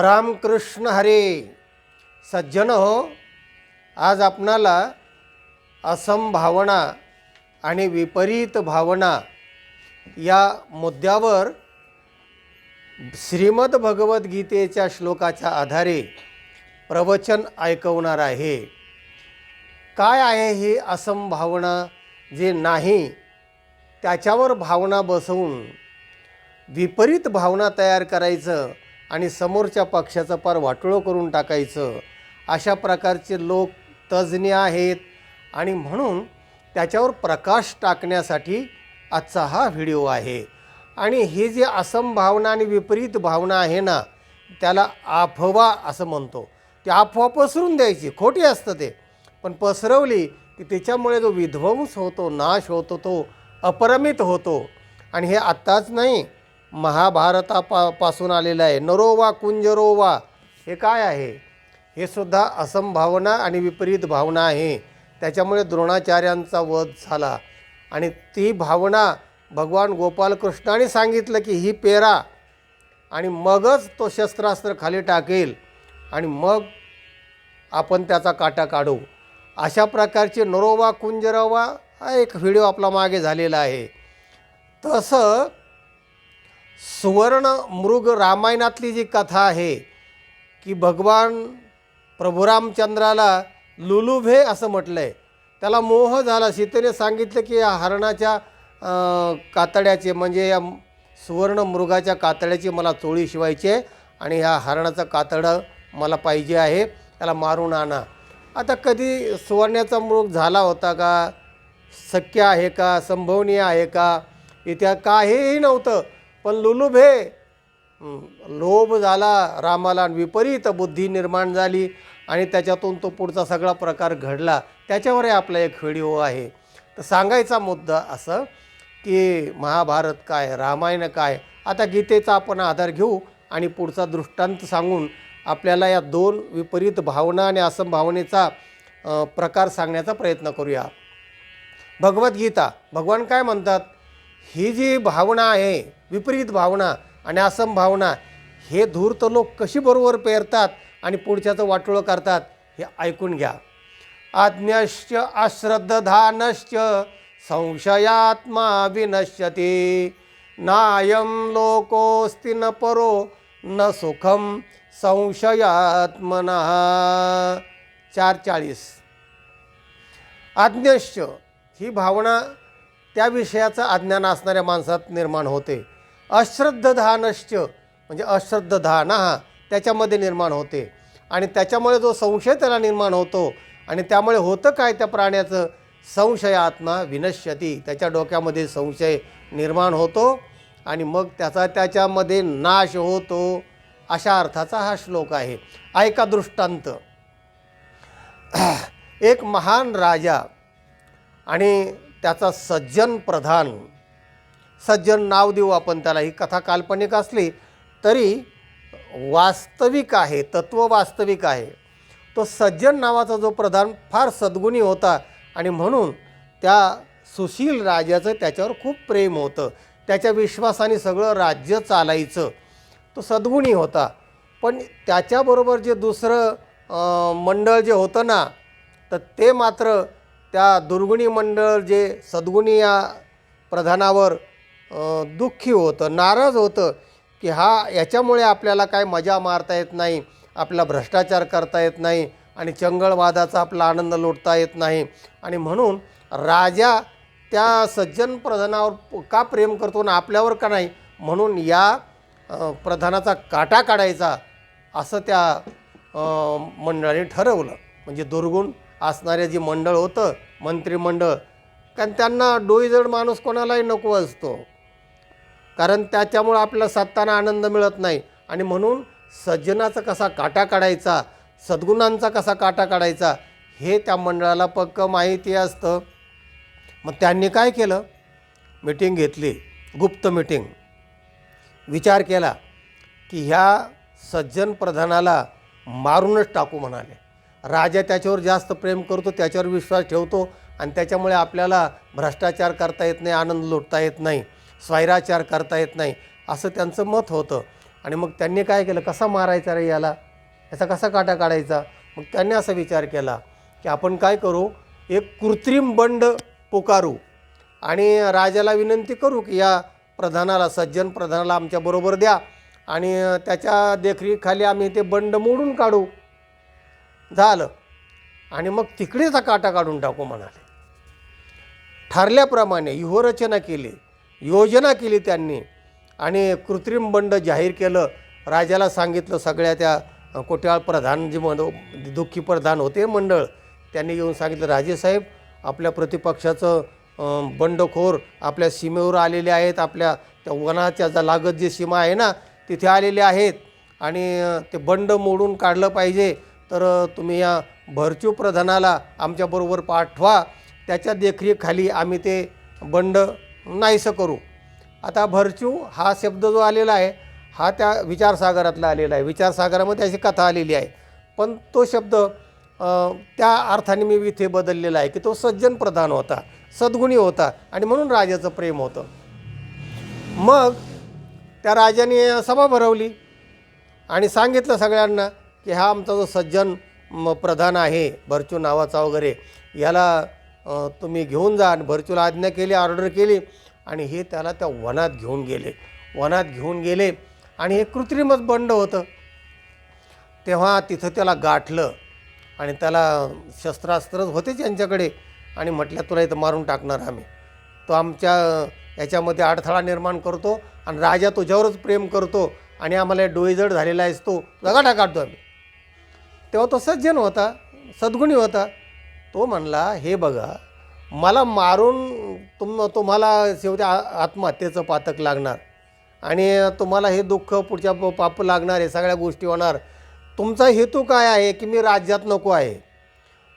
रामकृष्ण हरे. सज्जन हो. आज आपणाला असंभावना आणि विपरीत भावना या मुद्द्यावर श्रीमद भगवद्गीतेच्या श्लोकाच्या आधारे प्रवचन ऐकवणार आहे. काय आहे ही असंभावना जे नाही? त्याच्यावर भावना बसवून विपरीत भावना तयार करायचं आणि समोरच्या पक्षाचं पार वाटोळं करून टाकायचं अशा प्रकारचे लोक तज्ज्ञ आहेत. आणि म्हणून त्याच्यावर प्रकाश टाकण्यासाठी आजचा हा व्हिडिओ आहे. आणि ही जी असंभावना आणि विपरीत भावना आहे ना त्याला अफवा असं म्हणतो. ती अफवा पसरून द्यायची खोटी असतं ते. पण पसरवली की त्याच्यामुळे जो विध्वंस होतो नाश होतो तो अपरमित होतो. आणि हे आत्ताच नाही महाभारतापासून आलेलं आहे. नरोवा कुंजरोवा हे काय आहे? हे सुद्धा असंभावना आणि विपरीत भावना आहे. त्याच्यामुळे द्रोणाचार्यांचा वध झाला. आणि ती भावना भगवान गोपालकृष्णाने सांगितलं की ही पेरा आणि मगच तो शस्त्रास्त्र खाली टाकेल आणि मग आपण त्याचा काटा काढू. अशा प्रकारचे नरोवा कुंजरोवा हा एक व्हिडिओ आपला मागे झालेला आहे. तसं सुवर्ण मृग रामायणातली जी कथा आहे की भगवान प्रभुरामचंद्राला लुलुभे असं म्हटलं आहे त्याला मोह झाला. सीतेने सांगितलं की या हरणाच्या कातड्याचे म्हणजे या सुवर्ण मृगाच्या कातड्याची मला चोळी शिवायची आहे आणि ह्या हरणाचं कातडं मला पाहिजे आहे त्याला मारून आणा. आता कधी सुवर्ण्याचा मृग झाला होता का? शक्य आहे का? संभवनीय आहे का? इथे काहीही नव्हतं. पण लुलुभे. लोभ झाला रामाला विपरीत बुद्धी निर्माण झाली आणि त्याच्यातून तो पुढचा सगळा प्रकार घडला. त्याच्यावरही आपला एक व्हिडिओ आहे. तर सांगायचा मुद्दा असं की महाभारत काय रामायण काय? आता गीतेचा आपण आधार घेऊ आणि पुढचा दृष्टांत सांगून आपल्याला या दोन विपरीत भावना आणि असंभावनेचा प्रकार सांगण्याचा प्रयत्न करूया. भगवद्गीता भगवान काय म्हणतात? ही जी भावना आहे विपरीत भावना आणि असंभावना हे धूर्त लोक कशी बरोबर पेरतात आणि पुढच्याचं वाटोळं करतात हे ऐकून घ्या. आज्ञश्च अश्रद्धानश्च संशयात्मा विनश्यती. नायम लोकोऽस्ति न परो न सुखम संशयात्मना. चार चाळीस. आज्ञश्च ही भावना त्या विषयाचं अज्ञान असणाऱ्या माणसात निर्माण होते. अश्रद्धधानश्च म्हणजे अश्रद्धधान हा त्याच्यामध्ये निर्माण होते. आणि त्याच्यामुळे जो संशय त्याला निर्माण होतो आणि त्यामुळे होतं काय त्या प्राण्याचं? संशयात्मा विनश्यती. त्याच्या डोक्यामध्ये संशय निर्माण होतो आणि मग त्याचा त्याच्यामध्ये नाश होतो. अशा अर्थाचा हा श्लोक आहे. ऐका दृष्टांत. एक महान राजा आणि त्याचा सज्जन प्रधान सज्जन नाव देऊ आपण त्याला. ही कथा काल्पनिक असली तरी वास्तविक आहे तत्व वास्तविक आहे. तो सज्जन नावाचा जो प्रधान फार सद्गुणी होता आणि म्हणून त्या सुशील राजाचं त्याच्यावर खूप प्रेम होतं. त्याच्या विश्वासाने सगळं राज्य चालायचं. तो सद्गुणी होता. पण त्याच्याबरोबर जे दुसरं मंडळ जे होतं ना तर ते मात्र त्या दुर्गुणी मंडळ जे सद्गुणी या प्रधानावर दुःखी होतं नाराज होतं की हा याच्यामुळे आपल्याला काय मजा मारता येत नाही आपला भ्रष्टाचार करता येत नाही आणि चंगळवादाचा आपला आनंद लुटता येत नाही. आणि म्हणून राजा त्या सज्जन प्रधानावर का प्रेम करतो ना आपल्यावर का नाही? म्हणून या प्रधानाचा काटा काढायचा असं त्या मंडळाने ठरवलं. म्हणजे दुर्गुण असणारे जे मंडळ होतं मंत्रिमंडळ. कारण त्यांना डोईजड माणूस कोणालाही नको असतो. कारण त्याच्यामुळं आपल्याला सत्ताना आनंद मिळत नाही. आणि म्हणून सज्जनाचा कसा काटा काढायचा सद्गुणांचा कसा काटा काढायचा हे त्या मंडळाला पक्क माहिती असतं. मग त्यांनी काय केलं? मिटिंग घेतली. गुप्त मिटिंग. विचार केला की ह्या सज्जन प्रधानाला मारूनच टाकू म्हणाले. राजा त्याच्यावर जास्त प्रेम करतो त्याच्यावर विश्वास ठेवतो आणि त्याच्यामुळे आपल्याला भ्रष्टाचार करता येत नाही आनंद लुटता येत नाही स्वैराचार करता येत नाही असं त्यांचं मत होतं. आणि मग त्यांनी काय केलं? कसा मारायचा रे याला? याचा कसा काटा काढायचा? मग त्यांनी असा विचार केला की आपण काय करू? एक कृत्रिम बंड पुकारू आणि राजाला विनंती करू की या प्रधानाला सज्जन प्रधानाला आमच्याबरोबर द्या आणि त्याच्या देखरेखीखाली आम्ही ते बंड मोडून काढू. झालं. आणि मग तिकडेचा काटा काढून टाकू म्हणाले. ठरल्याप्रमाणे व्यूहरचना केली योजना केली त्यांनी. आणि कृत्रिम बंड जाहीर केलं. राजाला सांगितलं सगळ्या त्या कोट्याळ प्रधान जे म्हण दुःखी प्रधान होते मंडळ त्यांनी येऊन सांगितलं राजेसाहेब आपल्या प्रतिपक्षाचं बंडखोर आपल्या सीमेवर आलेले आहेत. आपल्या त्या वनाच्या जा लागत जे सीमा आहे ना तिथे आलेले आहेत. आणि ते बंड मोडून काढलं पाहिजे. तर तुम्ही या भरचू प्रधानाला आमच्याबरोबर पाठवा. त्याच्या देखरेखाली आम्ही ते बंड नाहीसं करू. आता भरचू हा शब्द जो आलेला आहे हा त्या विचारसागरातला आलेला आहे. विचारसागरामध्ये अशी कथा आलेली आहे. पण तो शब्द त्या अर्थाने मी इथे बदललेला आहे की तो सज्जन प्रधान होता सद्गुणी होता आणि म्हणून राजाचं प्रेम होतं. मग त्या राजाने सभा भरवली आणि सांगितलं सगळ्यांना की हा आमचा जो सज्जन म प्रधान आहे भरचू नावाचा वगैरे याला तुम्ही घेऊन जा. आणि भरचूला आज्ञा केली ऑर्डर केली आणि हे त्याला त्या वनात घेऊन गेले. वनात घेऊन गेले आणि हे कृत्रिमच बंड होतं. तेव्हा तिथं त्याला गाठलं आणि त्याला शस्त्रास्त्रच होतेच यांच्याकडे आणि म्हटलं तुला इथं मारून टाकणार आम्ही. तो आमच्या याच्यामध्ये अडथळा निर्माण करतो आणि राजा तुझ्यावरच प्रेम करतो आणि आम्हाला डोईजड झालेला आहेस तो. जगाटा काढतो आम्ही. तेव्हा तो सज्जन होता सद्गुणी होता. तो म्हणला हे बघा मला मारून तुम तुम्हाला शेवटी आ- आत्महत्येचं पातक लागणार. आणि तुम्हाला हे दुःख पुढच्या प- पाप लागणार हे सगळ्या गोष्टी होणार. तुमचा हेतू काय आहे की मी राज्यात नको आहे?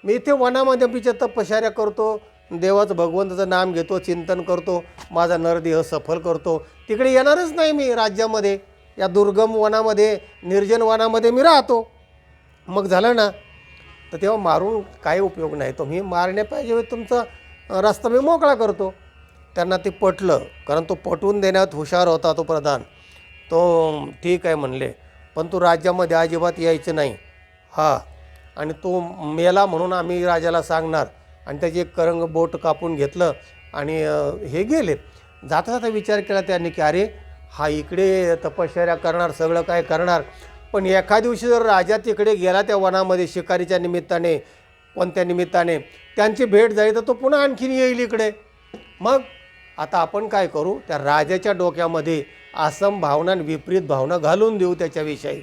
मी इथे वनामध्ये बिचे तपश्चर्या करतो देवाचं भगवंताचं नाम घेतो चिंतन करतो माझा नरदेह सफल करतो. तिकडे येणारच नाही मी राज्यामध्ये. या दुर्गम वनामध्ये निर्जन वनामध्ये मी राहतो. मग झालं ना तर तेव्हा मारून काही उपयोग नाही. तुम्ही मारण्यापाहिजे तुमचा रस्ता मी मोकळा करतो. त्यांना ते पटलं कारण तो पटवून देण्यात हुशार होता तो प्रधान. तो ठीक आहे म्हणले पण तू राज्यामध्ये अजिबात यायचं नाही. हा. आणि तो मेला म्हणून आम्ही राजाला सांगणार. आणि त्याची एक करंग बोट कापून घेतलं आणि हे गेले. जाता जाता विचार केला त्यांनी की अरे हा इकडे तपश्चर्या करणार सगळं काय करणार? पण एका दिवशी जर राजा तिकडे गेला त्या वनामध्ये शिकारीच्या निमित्ताने कोणत्या निमित्ताने त्यांची भेट झाली तर तो पुन्हा आणखीन येईल इकडे. मग आता आपण काय करू? त्या राजाच्या डोक्यामध्ये आसम भावना आणि विपरीत भावना घालून देऊ त्याच्याविषयी.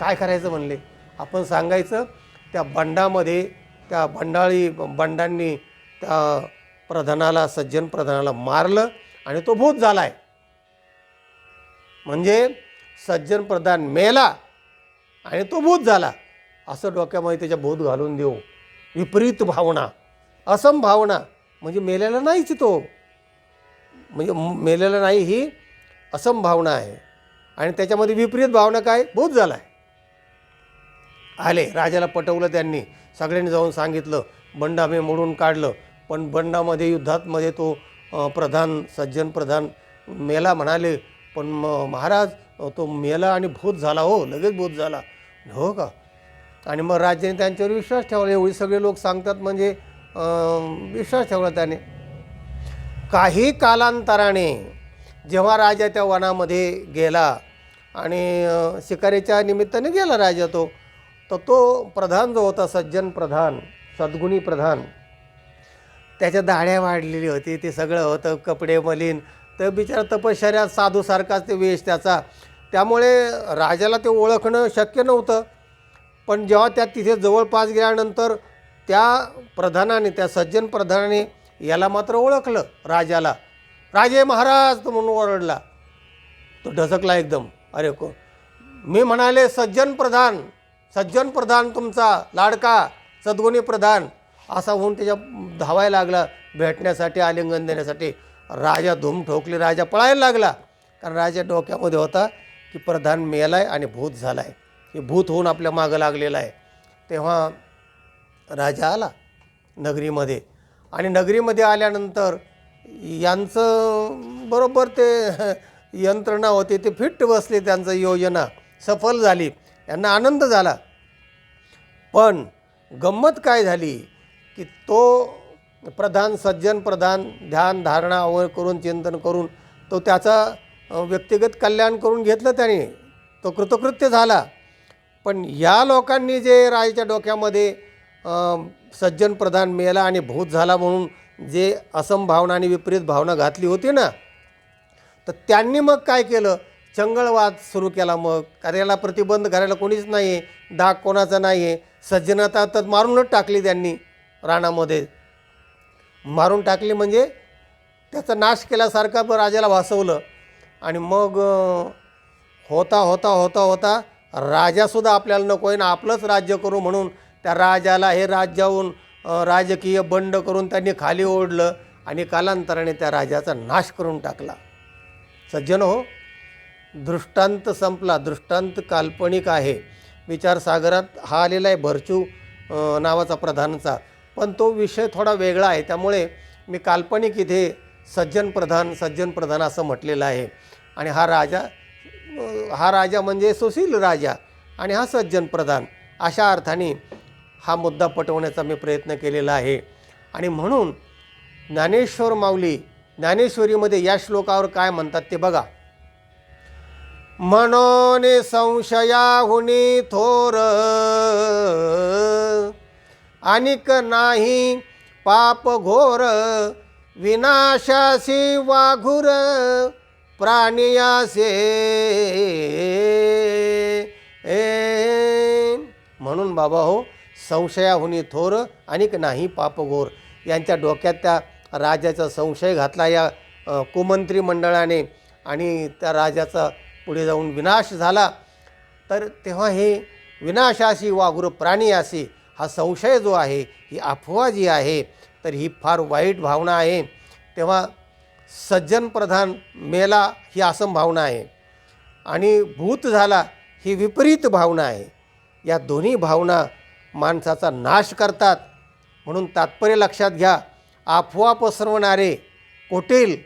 काय करायचं म्हणले? आपण सांगायचं त्या बंडामध्ये त्या बंडाळी बंडांनी त्या प्रधानाला सज्जन प्रधानाला मारलं आणि तो भूत झाला आहे म्हणजे सज्जन प्रधान मेला आणि तो भूत झाला. असं डोक्यामध्ये त्याच्या भूत घालून देऊ. विपरीत भावना. असम भावना. म्हणजे मेलेला नाहीच तो. म्हणजे मेलेला नाही ही असम भावना आहे. आणि त्याच्यामध्ये विपरीत भावना काय? भूत झाला आहे आले. राजाला पटवलं त्यांनी. सगळ्यांनी जाऊन सांगितलं. बंड आम्ही मोडून काढलं. पण बंडामध्ये युद्धातमध्ये तो प्रधान सज्जन प्रधान मेला म्हणाले. पण म- महाराज तो मेला आणि भूत झाला हो. लगेच भूत झाला. हो का? आणि मग राज्याने त्यांच्यावर विश्वास ठेवला. एवढी सगळे लोक सांगतात म्हणजे विश्वास ठेवला त्याने. काही कालांतराने जेव्हा राजा त्या वनामध्ये गेला आणि शिकारीच्या निमित्ताने गेला राजा तो तर तो प्रधान जो होता सज्जन प्रधान सद्गुणी प्रधान त्याच्या दाढ्या वाढलेली होती. ते सगळं होतं कपडे मलिन. तर बिचारा तपश्चर्यात साधूसारखाच ते वेश त्याचा. त्यामुळे राजाला ते ओळखणं शक्य नव्हतं. पण जेव्हा त्या तिथे जवळपास गेल्यानंतर त्या प्रधानाने त्या सज्जन प्रधानाने याला मात्र ओळखलं राजाला. राजे महाराज तो म्हणून ओरडला. तो ढसकला एकदम. अरे को मी म्हणाले सज्जन प्रधान सज्जन प्रधान तुमचा लाडका सद्गुणी प्रधान. असा होऊन त्याच्या धावायला लागला. भेटण्यासाठी आलिंगन देण्यासाठी राजा धूम ठोकले राजा पळायला लागला. कारण राजा डोक्यामध्ये होता. की प्रधान मेला आहे आणि भूत झाला आहे की भूत होऊन आपल्या मागं लागलेलं आहे. तेव्हा राजा आला नगरीमध्ये. आणि नगरीमध्ये आल्यानंतर यांचं बरोबर ते यंत्रणा होती ते फिट बसले त्यांचं योजना. सफल झाली. यांना आनंद झाला. पण गंमत काय झाली? की तो प्रधान सज्जन प्रधान ध्यान धारणा अवळ करून चिंतन करून तो त्याचा व्यक्तिगत कल्याण करून घेतलं त्याने. तो कृतकृत्य झाला. पण या लोकांनी जे राजाच्या डोक्यामध्ये सज्जन प्रधान मेला आणि भूत झाला म्हणून जे असंभावना आणि विपरीत भावना घातली होती ना तर त्यांनी मग काय केलं? चंगळवाद सुरू केला मग. कार्याला प्रतिबंध करायला कोणीच नाही आहे डाग कोणाचा नाही आहे सज्जनता तर मारूनच टाकली त्यांनी राणामध्ये मारून टाकली म्हणजे त्याचा नाश केल्यासारखा राजाला भासवलं आणि मग होता होता होता होता राजासुद्धा आपल्याला नको आहे ना आपलंच राज्य करू म्हणून त्या राजाला हे राज्याहून राजकीय बंड करून त्यांनी खाली ओढलं आणि कालांतराने त्या राजाचा नाश करून टाकला. सज्जन हो दृष्टांत संपला. दृष्टांत काल्पनिक आहे. विचारसागरात हा आलेला आहे भरचू नावाचा प्रधानचा. पण तो विषय थोडा वेगळा आहे. त्यामुळे मी काल्पनिक इथे सज्जन प्रधान सज्जन प्रधान असं म्हटलेलं आहे. आणि हा राजा हा राजा म्हणजे सुशील राजा आणि हा सज्जन प्रधान. अशा अर्थाने हा मुद्दा पटवण्याचा मी प्रयत्न केलेला आहे. आणि म्हणून ज्ञानेश्वर माऊली ज्ञानेश्वरीमध्ये या श्लोकावर काय म्हणतात ते बघा. मनोने संशयाहुनी थोर अनिक नाही पाप घोर विनाशासी वाघुर प्राणियासे. ए. म्हणून बाबा हो संशयाहुनी थोर अनिक नाही पापघोर. यांच्या डोक्यात त्या राजाचा संशय घातला या कुमंत्री मंडळाने आणि त्या राजाचा पुढे जाऊन विनाश झाला. तर तेव्हा हे विनाशाशी वाघुर प्राणी असे हा संशय जो आहे ही अफवा जी आहे तर ही फार वाईट भावना आहे. तेव्हा सज्जन प्रधान मेला ही असंभावना आहे. आणि भूत झाला ही विपरीत भावना आहे. या दोन्ही भावना माणसाचा नाश करतात. म्हणून तात्पर्य लक्षात घ्या. अफवा पसरवणारे कोटील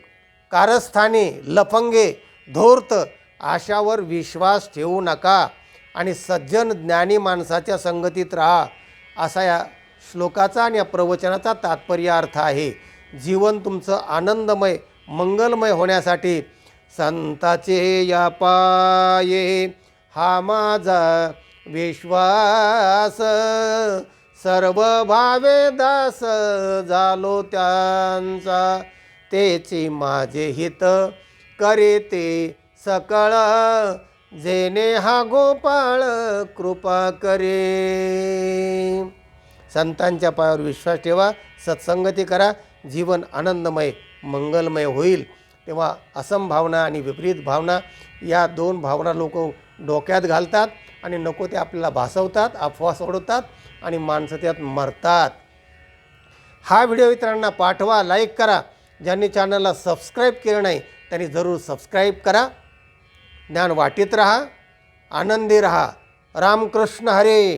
कारस्थाने लफंगे धोर्त अशावर विश्वास ठेवू नका. आणि सज्जन ज्ञानी माणसाच्या संगतीत राहा. असा या श्लोकाचा आणि या प्रवचनाचा तात्पर्य अर्थ आहे जीवन तुमचं आनंदमय मंगलमय होण्यासाठी संताचे या पाये हा माझा विश्वास. सर्व भावे दास झालो त्यांचा तेचे माझे हित करे ते सकळ. जेने हा गोपाळ कृपा करे. संतांच्या पायावर विश्वास ठेवा सत्संगती करा जीवन आनंदमय मंगलमय होईल. तेव्हा असंभावना आणि विपरीत भावना या दोन भावना लोक डोक्यात घालतात आणि नको ते आपल्याला भासवतात अफवा सोडवतात आणि माणसं त्यात मरतात. हा व्हिडिओ इतरांना पाठवा लाईक करा. ज्यांनी चॅनलला सबस्क्राईब केलं नाही त्यांनी जरूर सबस्क्राईब करा. ज्ञान वाटीत राहा आनंदी राहा. रामकृष्ण हरे.